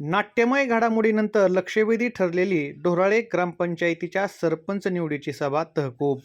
नाट्यमय घडामोडीनंतर लक्षवेधी ठरलेली ढोराळे ग्रामपंचायतीच्या सरपंच निवडीची सभा तहकूब.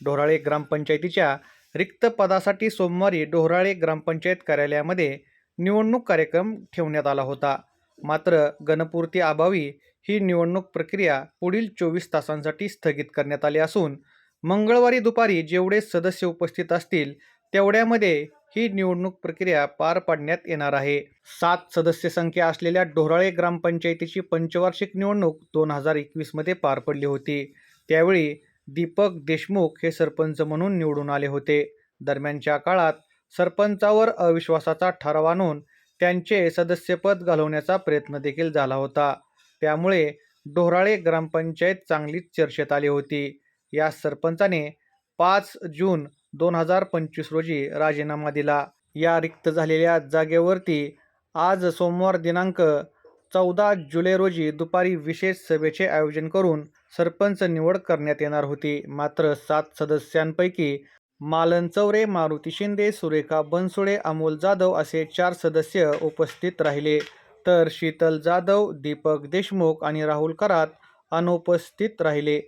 ढोराळे ग्रामपंचायतीच्या रिक्त पदासाठी सोमवारी ढोराळे ग्रामपंचायत कार्यालयामध्ये निवडणूक कार्यक्रम ठेवण्यात आला होता. मात्र गणपूर्ती अभावी ही निवडणूक प्रक्रिया पुढील चोवीस तासांसाठी स्थगित करण्यात आली असून मंगळवारी दुपारी जेवढे सदस्य उपस्थित असतील तेवढ्यामध्ये ही निवडणूक प्रक्रिया पार पाडण्यात येणार आहे. सात सदस्य संख्या असलेल्या डोराळे ग्रामपंचायतीची पंचवार्षिक निवडणूक दोन हजार एकवीसमध्ये पार पडली होती. त्यावेळी दीपक देशमुख हे सरपंच म्हणून निवडून आले होते. दरम्यानच्या काळात सरपंचावर अविश्वासाचा ठराव आणून त्यांचे सदस्यपद घालवण्याचा प्रयत्न देखील झाला होता. त्यामुळे ढोराळे ग्रामपंचायत चांगलीच चर्चेत आली होती. या सरपंचाने पाच जून दोन हजार पंचवीस रोजी राजीनामा दिला. या रिक्त झालेल्या जागेवरती आज सोमवार दिनांक चौदा जुलै रोजी दुपारी विशेष सभेचे आयोजन करून सरपंच निवड करण्यात येणार होती. मात्र सात सदस्यांपैकी मालन चौरे मारुती शिंदे सुरेखा बनसुळे अमोल जाधव असे चार सदस्य उपस्थित राहिले. तर शीतल जाधव दीपक देशमुख आणि राहुल करात अनुपस्थित राहिले.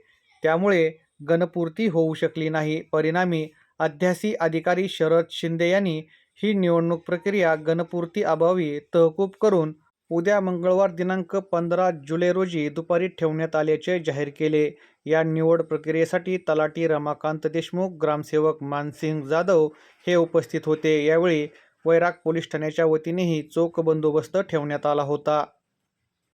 त्यामुळे गणपूर्ती होऊ शकली नाही. परिणामी अध्यासी अधिकारी शरद शिंदे यांनी ही निवडणूक प्रक्रिया गणपूर्ती अभावी तहकूब करून उद्या मंगळवार दिनांक पंधरा जुलै रोजी दुपारी ठेवण्यात आल्याचे जाहीर केले. या निवड प्रक्रियेसाठी तलाठी रमाकांत देशमुख ग्रामसेवक मानसिंग जाधव हे उपस्थित होते. यावेळी वैराग पोलीस ठाण्याच्या वतीनेही चोख बंदोबस्त ठेवण्यात आला होता.